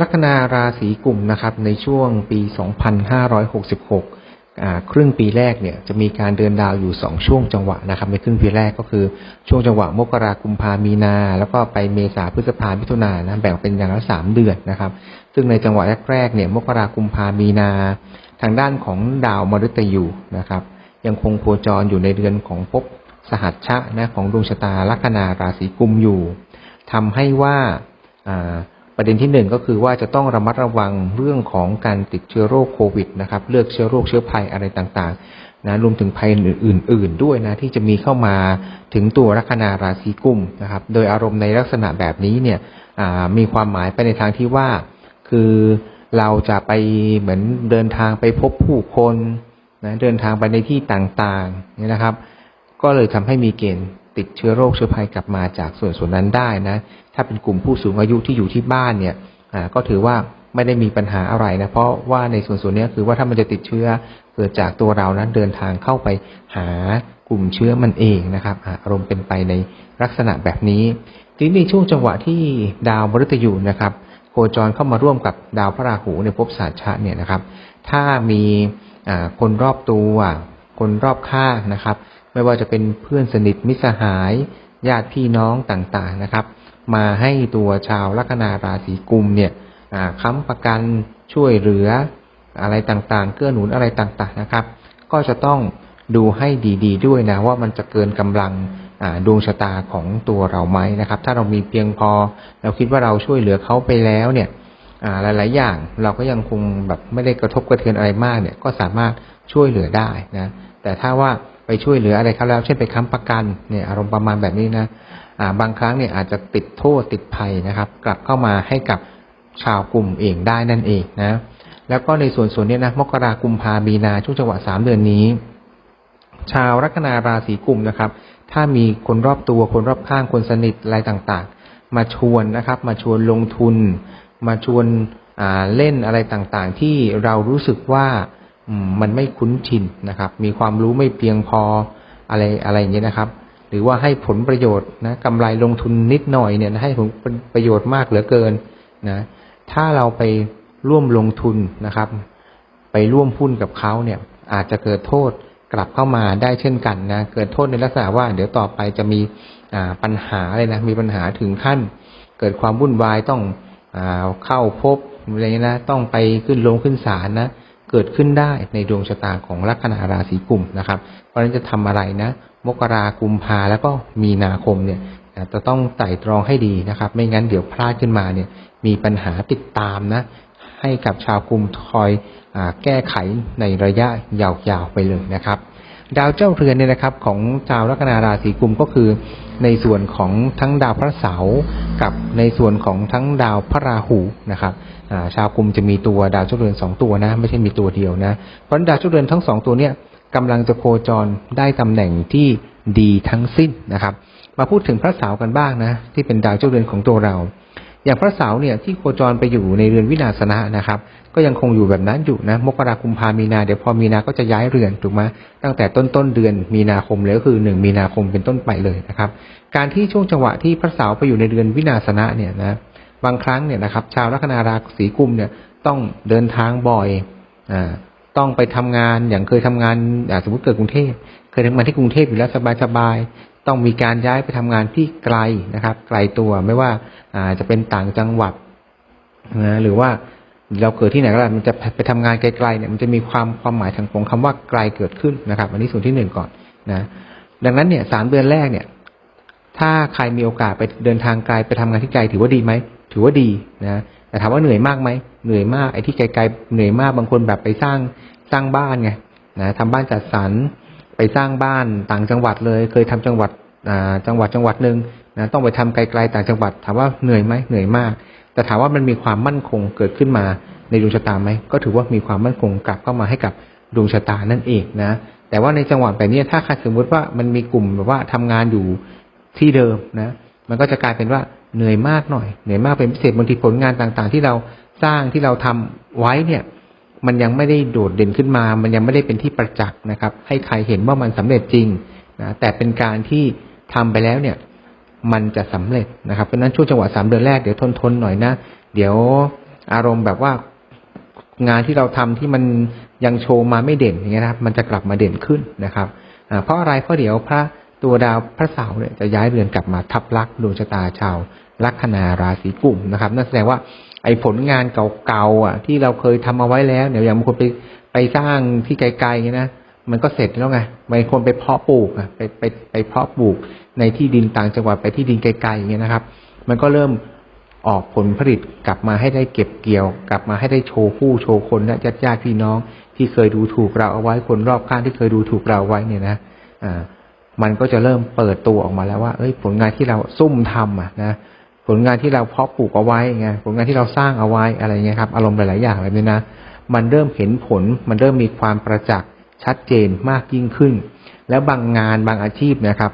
ลัคนาราศีกลุ่มนะครับในช่วงปี 2566 ครึ่งปีแรกเนี่ยจะมีการเดินดาวอยู่ 2 ช่วงจังหวะนะครับในครึ่งปีแรกก็คือช่วงจังหวะมกรากุมภามีนา แล้วก็ไปเมษาพฤษภามิถุนานะแบ่งเป็นอย่างละสามเดือนนะครับ ซึ่งในจังหวะแรกๆเนี่ยมกรากุมภามีนา ทางด้านของดาวมฤตยูนะครับ ยังคงโคจรอยู่ในเดือนของภพสหัชชะนะของดวงชะตาลัคนาราศีกุมอยู่ทำให้ว่าอ่า ประเด็นที่หนึ่งก็คือว่าจะต้องระมัดระวังเรื่องของการติดเชื้อโรคโควิดนะครับ เลือกเชื้อโรคเชื้อภัยอะไรต่างๆนะรวมถึงภัยอื่น ๆ ด้วยนะที่จะมีเข้ามาถึงตัวลัคนาราศีกุมนะครับ โดยอารมณ์ในลักษณะแบบนี้เนี่ยมีความหมายไปในทางที่ว่า คือเราจะไปเหมือนเดินทางไปพบผู้คนนะเดินทางไปในที่ต่างๆเนี่ยนะครับ ก็เลยทำให้มีเกณฑ์ ติดเชื้อโรคเชื้อภัยกลับมาจากส่วนส่วนนั้นได้นะ ถ้าเป็นกลุ่มผู้สูงอายุที่อยู่ที่บ้านเนี่ยก็ถือว่าไม่ได้มีปัญหาอะไรนะเพราะว่าในส่วนส่วนนี้คือว่าถ้ามันจะติดเชื้อเกิดจากตัวเรานั้นเดินทางเข้าไปหากลุ่มเชื้อมันเองนะครับอารมณ์เป็นไปในลักษณะแบบนี้ทีนี้ช่วงจังหวะที่ดาวมฤตยูนะครับ โคจรเข้ามาร่วมกับดาวพระราหูในภพสาชะเนี่ยนะครับ ถ้ามีคนรอบตัวคนรอบข้างนะครับ ไม่ว่าจะเป็นเพื่อนสนิทมิสหายญาติพี่น้องต่างๆนะครับ มาให้ตัวชาวลัคนาราศีกุมเนี่ยค้ำประกันช่วยเหลืออะไรต่างๆ เกื้อหนุนอะไรต่างๆนะครับ ก็จะต้องดูให้ดีๆ ด้วยนะว่ามันจะเกินกำลังดวงชะตาของตัวเราไหมนะครับ ถ้าเรามีเพียงพอ เราคิดว่าเราช่วยเหลือเขาไปแล้วเนี่ยหลายๆอย่างเราก็ยังคงแบบไม่ได้กระทบกระเทือนอะไรมากเนี่ยก็สามารถช่วยเหลือได้นะแต่ถ้าว่า ไปช่วยเหลืออะไรเขาแล้ว เช่นไปค้ำประกันเนี่ยอารมณ์ประมาณแบบนี้นะอ่าบางครั้งเนี่ยอาจจะติดโทษติดภัยนะครับ กลับเข้ามาให้กับชาวกลุ่มเองได้นั่นเองนะแล้วก็ในส่วนส่วนนี้นะมกรากุมภามีนาช่วงจังหวะสามเดือนนี้ ชาวลัคนาราศีกุมนะครับ ถ้ามีคนรอบตัวคนรอบข้างคนสนิทอะไรต่างๆ มาชวนนะครับ มาชวนลงทุน มาชวนอ่าเล่นอะไรต่างๆ ที่เรารู้สึกว่า มันไม่คุ้นชินนะครับ มีความรู้ไม่เพียงพออะไรอะไรอย่างเงี้ยนะครับ หรือว่าให้ผลประโยชน์นะกำไรลงทุนนิดหน่อยเนี่ยให้ผลประโยชน์มากเหลือเกินนะถ้าเราไปร่วมลงทุนนะครับ ไปร่วมหุ้นกับเขาเนี่ย อาจจะเกิดโทษกลับเข้ามาได้เช่นกันนะเกิดโทษในลักษณะว่า เดี๋ยวต่อไปจะมีปัญหาเลยนะมีปัญหาถึงขั้น เกิดความวุ่นวายต้องอเข้าพบอะไรเงี้ยนะต้องไปขึ้นลงขึ้นศาลนะ เกิดขึ้นได้ในดวงชะตาของลัคนาราศีกุมนะครับ เพราะฉะนั้นจะทำอะไรนะ มกรากุมภาแล้วก็มีนาคมเนี่ยจะต้องไต่ตรองให้ดีนะครับ ไม่งั้นเดี๋ยวพลาดขึ้นมาเนี่ยมีปัญหาติดตามนะ ให้กับชาวกลุ่มคอยอแก้ไขในระยะยาวๆไปเลยนะครับ ดาวเจ้าเรือนเนี่ยนะครับของชาวลัคนาราศีกุมก็คือ ในส่วนของทั้งดาวพระเสาร์กับในส่วนของทั้งดาวพระราหูนะครับชาวกุมจะมีตัวดาวเจ้าเรือนสองตัวนะไม่ใช่มีตัวเดียวนะเพราะดาวเจ้าเรือนทั้งสองตัวเนี่ยกำลังจะโคจรได้ตำแหน่งที่ดีทั้งสิ้นนะครับ มาพูดถึงพระเสาร์กันบ้างนะที่เป็นดาวเจ้าเรือนของตัวเรา อย่างพระเสาร์เนี่ยที่โคจรไปอยู่ในเรือนวินาศนะนะครับ ก็ยังคงอยู่แบบนั้นอยู่นะมกราคุมพามีนาเดี๋ยวพอมีนาก็จะย้ายเรือนถูกไหมตั้งแต่ต้นต้นเดือนมีนาคมเลยก็คือหนึ่งมีนาคมเป็นต้นไปเลยนะครับ การที่ช่วงจังหวะที่พระเสาร์ไปอยู่ในเรือนวินาศนะเนี่ยนะบางครั้งเนี่ยนะครับ ชาวลัคนาราศีกุมเนี่ยต้องเดินทางบ่อยอ่าต้องไปทำงานอย่างเคยทำงานสมมติเกิดกรุงเทพเคยทำงานที่กรุงเทพอยู่แล้วสบายๆต้องมีการย้ายไปทำงานที่ไกลนะครับ ไกลตัวไม่ว่าอ่าจะเป็นต่างจังหวัดนะหรือว่า เราเกิดที่ไหนก็ได้มันจะไปทำงานไกลๆเนี่ยมันจะมีความความหมายทางของคำว่าไกลเกิดขึ้นนะครับ อันนี้ส่วนที่หนึ่งก่อนนะดังนั้นเนี่ยสามเดือนแรกเนี่ย ถ้าใครมีโอกาสไปเดินทางไกลไปทำงานที่ไกลถือว่าดีไหมถือว่าดีนะแต่ถามว่าเหนื่อยมากไหมเหนื่อยมากไอ้ที่ไกลๆเหนื่อยมากบางคนแบบไปสร้างสร้างบ้านไงนะทำบ้านจัดสรรไปสร้างบ้านต่างจังหวัดเลย เคยทำจังหวัดอ่าจังหวัดจังหวัดหนึ่งนะต้องไปทำไกลๆต่างจังหวัดถามว่าเหนื่อยไหมเหนื่อยมาก แต่ถามว่ามันมีความมั่นคงเกิดขึ้นมาในดวงชะตาไหมก็ถือว่ามีความมั่นคงกลับเข้ามาให้กับดวงชะตานั่นเองนะแต่ว่าในจังหวะแบบนี้ถ้าใครสมมติว่ามันมีกลุ่มแบบว่าทำงานอยู่ที่เดิมนะมันก็จะกลายเป็นว่าเหนื่อยมากหน่อยเหนื่อยมากเป็นพิเศษบางทีผลงานต่างๆ ที่เราสร้างที่เราทำไว้เนี่ยมันยังไม่ได้โดดเด่นขึ้นมา มันยังไม่ได้เป็นที่ประจักษ์นะครับ ให้ใครเห็นว่ามันสำเร็จจริงนะแต่เป็นการที่ทำไปแล้วเนี่ย มันจะสำเร็จนะครับเพราะนั้นช่วงจังหวะสามเดือนแรกเดี๋ยวทนทนหน่อยนะ เดี๋ยวอารมณ์แบบว่างานที่เราทำที่มันยังโชว์มาไม่เด่นอย่างเงี้ยนะครับ มันจะกลับมาเด่นขึ้นนะครับเพราะอะไรเพราะเดี๋ยวพระตัวดาวพระเสาร์เนี่ยจะย้ายเรือนกลับมาทับลักดวงชะตาชาวลัคนาราศีกุมนะครับนั่นแสดงว่าไอ้ผลงานเก่าๆอะ ที่เราเคยทำเอาไว้แล้วเนี่ยอย่างบางคนไปไปสร้างที่ไกลๆเงี้ยนะ มันก็เสร็จแล้วไงบางคนไปเพาะปลูกอะไปไปไปเพาะปลูกในที่ดินต่างจังหวัดไปที่ดินไกลๆอย่างเงี้ยนะครับ มันก็เริ่มออกผลผลิตกลับมาให้ได้เก็บเกี่ยว กลับมาให้ได้โชว์ผู้โชว์คนและญาติญาติพี่น้องที่เคยดูถูกเราเอาไว้คนรอบข้างที่เคยดูถูกเราไว้เนี่ยนะอ่ามันก็จะเริ่มเปิดตัวออกมาแล้วว่า เอ้ย ผลงานที่เราซุ่มทำอะนะผลงานที่เราเพาะปลูกเอาไว้ไงผลงานที่เราสร้างเอาไว้อะไรเงี้ยครับ อารมณ์หลาย ๆ อย่างแบบนี้นะ มันเริ่มเห็นผล มันเริ่มมีความประจักษ์ ชัดเจนมากยิ่งขึ้น แล้วบางงานบางอาชีพนะครับ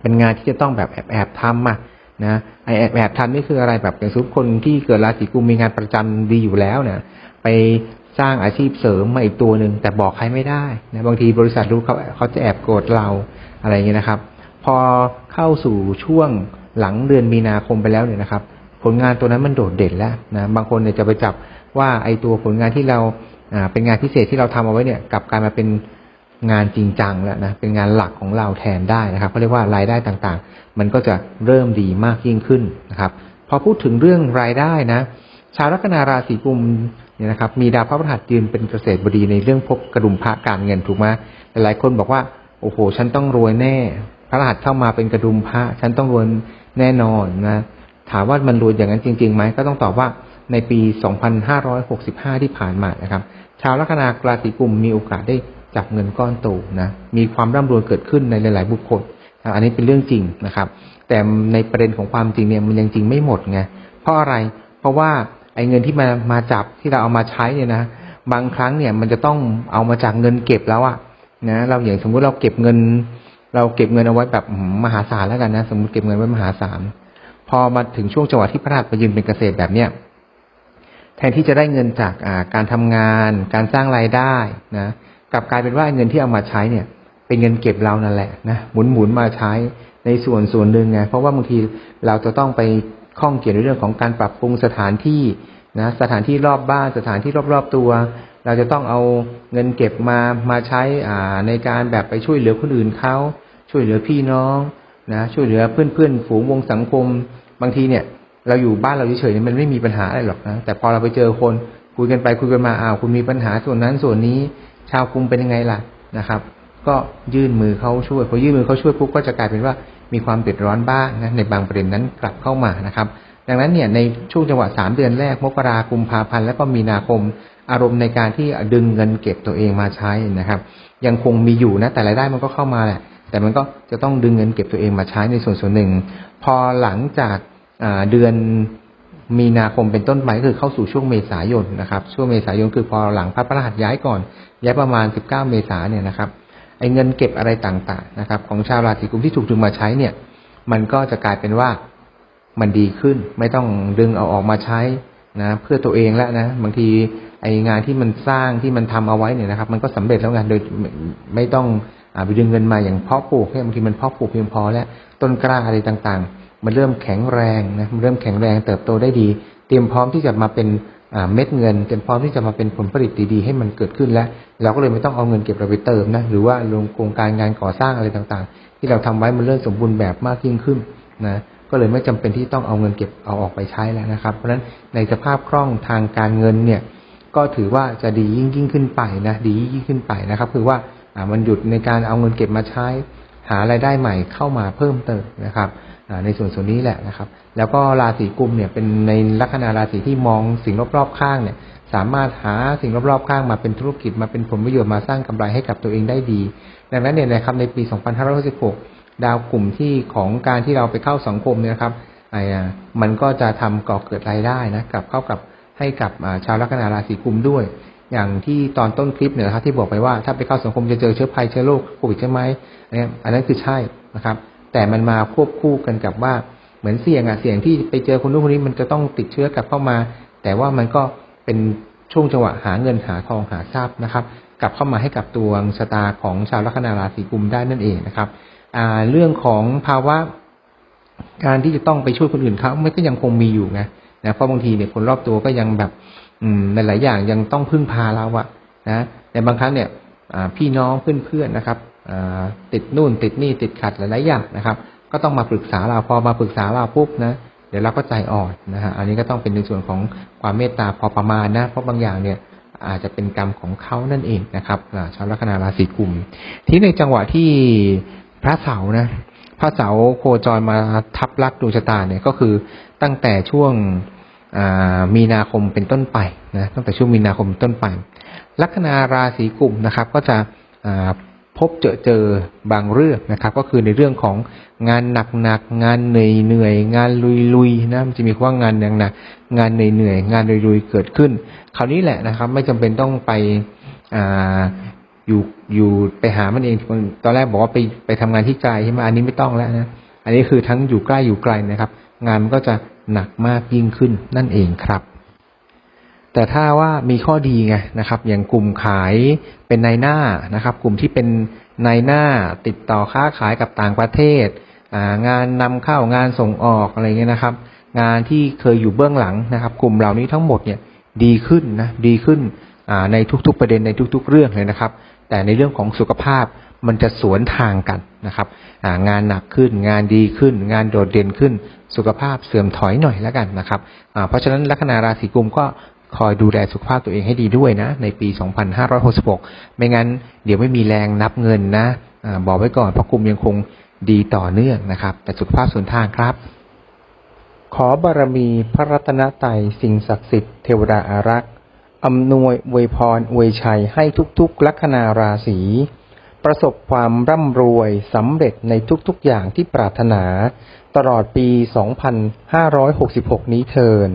เป็นงานที่จะต้องแบบแอบแอบทำอะนะไอแอบแอบทำนี่คืออะไรแบบอย่างสมมติคนที่เกิดราศีกุมมีงานประจำดีอยู่แล้วเนี่ยไปสร้างอาชีพเสริมมาอีกตัวหนึ่งแต่บอกใครไม่ได้นะบางทีบริษัทรู้เขาเขาจะแอบโกรธเราอะไรอย่างเงี้ยนะครับ พอเข้าสู่ช่วงหลังเดือนมีนาคมไปแล้วเนี่ยนะครับ ผลงานตัวนั้นมันโดดเด่นแล้วนะบางคนเนี่ยจะไปจับว่าไอตัวผลงานที่เรา เป็นงานพิเศษที่เราทำเอาไว้เนี่ยกลับกลายมาเป็นงานจริงจังแล้วนะเป็นงานหลักของเราแทนได้นะครับเขาเรียกว่ารายได้ต่างๆ มันก็จะเริ่มดีมากยิ่งขึ้นนะครับพอพูดถึงเรื่องรายได้นะชาวลัคนาราศีกุมเนี่ยนะครับมีดาวพระพฤหัสยืนเป็นเกษตรบดีในเรื่องพบกระดุมพระการเงินถูกไหมหลายคนบอกว่าโอ้โห ฉันต้องรวยแน่ พระรหัสเข้ามาเป็นกระดุมพระ ฉันต้องรวยแน่นอนนะถามว่ามันรวยอย่างนั้นจริงๆไหมก็ต้องตอบว่า ในปี 2565 ที่ผ่านมานะครับ ชาวลัคนาราศีกุมมีโอกาสได้จับเงินก้อนโตนะ มีความร่ำรวยเกิดขึ้นในหลาย ๆ บุคคลนะอันนี้เป็นเรื่องจริงนะครับ แต่ในประเด็นของความจริงเนี่ยมันยังจริงไม่หมดไง เพราะอะไร เพราะว่าไอ้เงินที่มามาจับที่เราเอามาใช้เนี่ยนะ บางครั้งเนี่ยมันจะต้องเอามาจากเงินเก็บแล้วอะนะ เราอย่างสมมุติเราเก็บเงิน เราเก็บเงินเอาไว้แบบมหาศาลแล้วกันนะ สมมติเก็บเงินไว้มหาศาล พอมาถึงช่วงจังหวะที่พระราชมายืนเป็นเกษตรแบบเนี้ย แทนที่จะได้เงินจากการทำงาน การสร้างรายได้นะกลับกลายเป็นว่าเงินที่เอามาใช้เนี่ย เป็นเงินเก็บเรานั่นแหละนะหมุนหมุนมาใช้ในส่วนส่วนหนึ่งไงเพราะว่าบางทีเราจะต้องไปข้องเกี่ยวในเรื่องของการปรับปรุงสถานที่นะสถานที่รอบบ้านสถานที่รอบๆตัว เราจะต้องเอาเงินเก็บมามาใช้อ่าในการแบบไปช่วยเหลือคนอื่นเขาช่วยเหลือพี่น้องนะช่วยเหลือเพื่อนเพื่อนๆฝูงวงสังคม บางทีเนี่ย เราอยู่บ้านเราเฉยๆมันไม่มีปัญหาอะไรหรอกนะแต่พอเราไปเจอคนคุยกันไปคุยกันมาอ้าวคุณมีปัญหาส่วนนั้นส่วนนี้ ชาวกรุงเป็นยังไงล่ะนะครับ ก็ยื่นมือเขาช่วยพอยื่นมือเขาช่วยปุ๊บก็จะกลายเป็นว่ามีความเดือดร้อนบ้างนะในบางประเด็นนั้นกลับเข้ามานะครับ ดังนั้นเนี่ยในช่วงจังหวะสามเดือนแรกมกราคมพาพันธ์แล้วก็มีนาคม อารมณ์ในการที่ดึงเงินเก็บตัวเองมาใช้นะครับ ยังคงมีอยู่นะแต่รายได้มันก็เข้ามาแหละแต่มันก็จะต้องดึงเงินเก็บตัวเองมาใช้ในส่วนส่วนหนึ่ง พอหลังจาก เดือนมีนาคมเป็นต้นไปก็คือเข้าสู่ช่วงเมษายนนะครับ ช่วงเมษายนคือพอหลังพระพฤหัสย้ายก่อน ย้ายประมาณ 19 เมษาเนี่ยนะครับไอ้เงินเก็บอะไรต่างๆนะครับ ของชาวราศีกุมที่ถูกดึงมาใช้เนี่ย มันก็จะกลายเป็นว่ามันดีขึ้น ไม่ต้องดึงเอาออกมาใช้นะเพื่อตัวเองแล้วนะบางทีไองานที่มันสร้างที่มันทำเอาไว้เนี่ยนะครับ มันก็สำเร็จแล้วไงโดยไม่ต้องอไปดึงเงินมาอย่างเพาะปลูกเนี่ยบางทีมันเพาะปลูกเพียงพอแล้วต้นกล้าอะไรต่างๆ มันเริ่มแข็งแรงนะมันเริ่มแข็งแรงเติบโตได้ดี เตรียมพร้อมที่จะมาเป็นเม็ดเงินเตรียมพร้อมที่จะมาเป็นผลผลิตดีๆให้มันเกิดขึ้นแล้ว เราก็เลยไม่ต้องเอาเงินเก็บเราไปเติมนะหรือว่าลงโครงการงานก่อสร้างอะไรต่างๆ ที่เราทำไว้มันเริ่มสมบูรณ์แบบมากยิ่งขึ้นนะก็เลยไม่จำเป็นที่ต้องเอาเงินเก็บเอาออกไปใช้แล้วนะครับ เพราะฉะนั้นในสภาพคล่องทางการเงินเนี่ยก็ถือว่าจะดียิ่งยิ่งขึ้นไปนะดียิ่งขึ้นไปนะครับ คือว่ามันหยุดในการเอาเงินเก็บมาใช้ หารายได้ใหม่เข้ามาเพิ่มเติมนะครับ ในส่วนส่วนนี้แหละนะครับ แล้วก็ราศีกุมเนี่ยเป็นในลัคนาราศีที่มองสิ่งรอบๆข้างเนี่ย สามารถหาสิ่งรอบๆข้างมาเป็นธุรกิจมาเป็นผลประโยชน์มาสร้างกำไรให้กับตัวเองได้ดี ดังนั้นเนี่ยนะครับในปี 2566 ดาวกลุ่มที่ของการที่เราไปเข้าสังคมเนี่ยนะครับไอ้มันก็จะทำก่อเกิดรายได้นะกับเข้ากับให้กับชาวลัคนาราศีกุมด้วย อย่างที่ตอนต้นคลิปเนี่ยนะครับที่บอกไปว่าถ้าไปเข้าสังคมจะเจอเชื้อภัยเชื้อโรคโควิดใช่ไหมนี่อันนั้นคือใช่นะครับ แต่มันมาควบคู่กันกับว่าเหมือนเสี่ยงอะเสี่ยงที่ไปเจอคนนู้นคนนี้มันจะต้องติดเชื้อกลับเข้ามา แต่ว่ามันก็เป็นช่วงจังหวะหาเงินหาทองหาทรัพย์นะครับ กลับเข้ามาให้กับตัวชะตาของชาวลัคนาราศีกุมได้นั่นเองนะครับอ่าเรื่องของภาวะการที่จะต้องไปช่วยคนอื่นเขาไมันก็ยังคงมีอยู่ไงนะเพราะบางทีเนี่ยคนรอบตัวก็ยังแบบ อืมในหลายอย่างยังต้องพึ่งพาเราอะนะในบางครั้งเนี่ยพี่น้องเพื่อนๆนะครับ ติดนู่นติดนี่ติดขัดหลายๆอย่างนะครับ ก็ต้องมาปรึกษาเราพอมาปรึกษาเราปุ๊บนะเดี๋ยวเราก็ใจอ่อนนะฮะอันนี้ก็ต้องเป็นในส่วนของความเมตตาพอประมาณนะเพราะบางอย่างเนี่ยอาจจะเป็นกรรมของเขานั่นเองนะครับชาวลัคนาราศีกุม ที่ในจังหวะที่พระเสาร์นะพระเสาร์โคจรมาทับลักดวงชะตาเนี่ยก็คือตั้งแต่ช่วงมีนาคมเป็นต้นไปนะตั้งแต่ช่วงมีนาคมเป็นต้นไป ลัคนาราศีกุมนะครับ ก็จะ พบเจอเจอบางเรื่องนะครับ ก็คือในเรื่องของงานหนักๆงานเหนื่อยเหนื่อยงานลุยๆนะมันจะมีคำว่างานหนักงานเหนื่อยเหนื่อยงานลุยๆเกิดขึ้น คราวนี้แหละนะครับ ไม่จำเป็นต้องไปอ่าอยู่อยู่ไปหามันเองตอนแรกบอกว่าไปไปทำงานที่ไกลใช่ไหมอันนี้ไม่ต้องแล้วนะอันนี้คือทั้งอยู่ใกล้อยู่ไกลนะครับ งานมันก็จะหนักมากยิ่งขึ้นนั่นเองครับ แต่ถ้าว่ามีข้อดีไงนะครับ อย่างกลุ่มขายเป็นนายหน้านะครับ กลุ่มที่เป็นนายหน้าติดต่อค้าขายกับต่างประเทศ งานนำเข้างานส่งออกอะไรเงี้ยนะครับ งานที่เคยอยู่เบื้องหลังนะครับ กลุ่มเหล่านี้ทั้งหมดเนี่ยดีขึ้นนะดีขึ้นในทุกๆประเด็นในทุก ๆ เรื่องเลยนะครับ แต่ในเรื่องของสุขภาพมันจะสวนทางกันนะครับงานหนักขึ้น งานดีขึ้น งานโดดเด่นขึ้น สุขภาพเสื่อมถอยหน่อยแล้วกันนะครับเพราะฉะนั้นลัคนาราศีกุมก็ คอยดูแลสุขภาพตัวเองให้ดีด้วยนะ ในปี 2566 ไม่งั้นเดี๋ยวไม่มีแรงนับเงินนะอาบอกไว้ก่อนเพราะกลุ่มยังคงดีต่อเนื่องนะครับ แต่สุขภาพส่วนทางครับ ขอบารมีพระรัตนตรัยสิ่งศักดิ์สิทธิ์เทวดาอารักษ์อำนวยอวยพรอวยชัยให้ทุกๆ ลัคนาราศีประสบความร่ำรวยสำเร็จในทุกๆอย่างที่ปรารถนา ตลอดปี 2566 นี้เทิน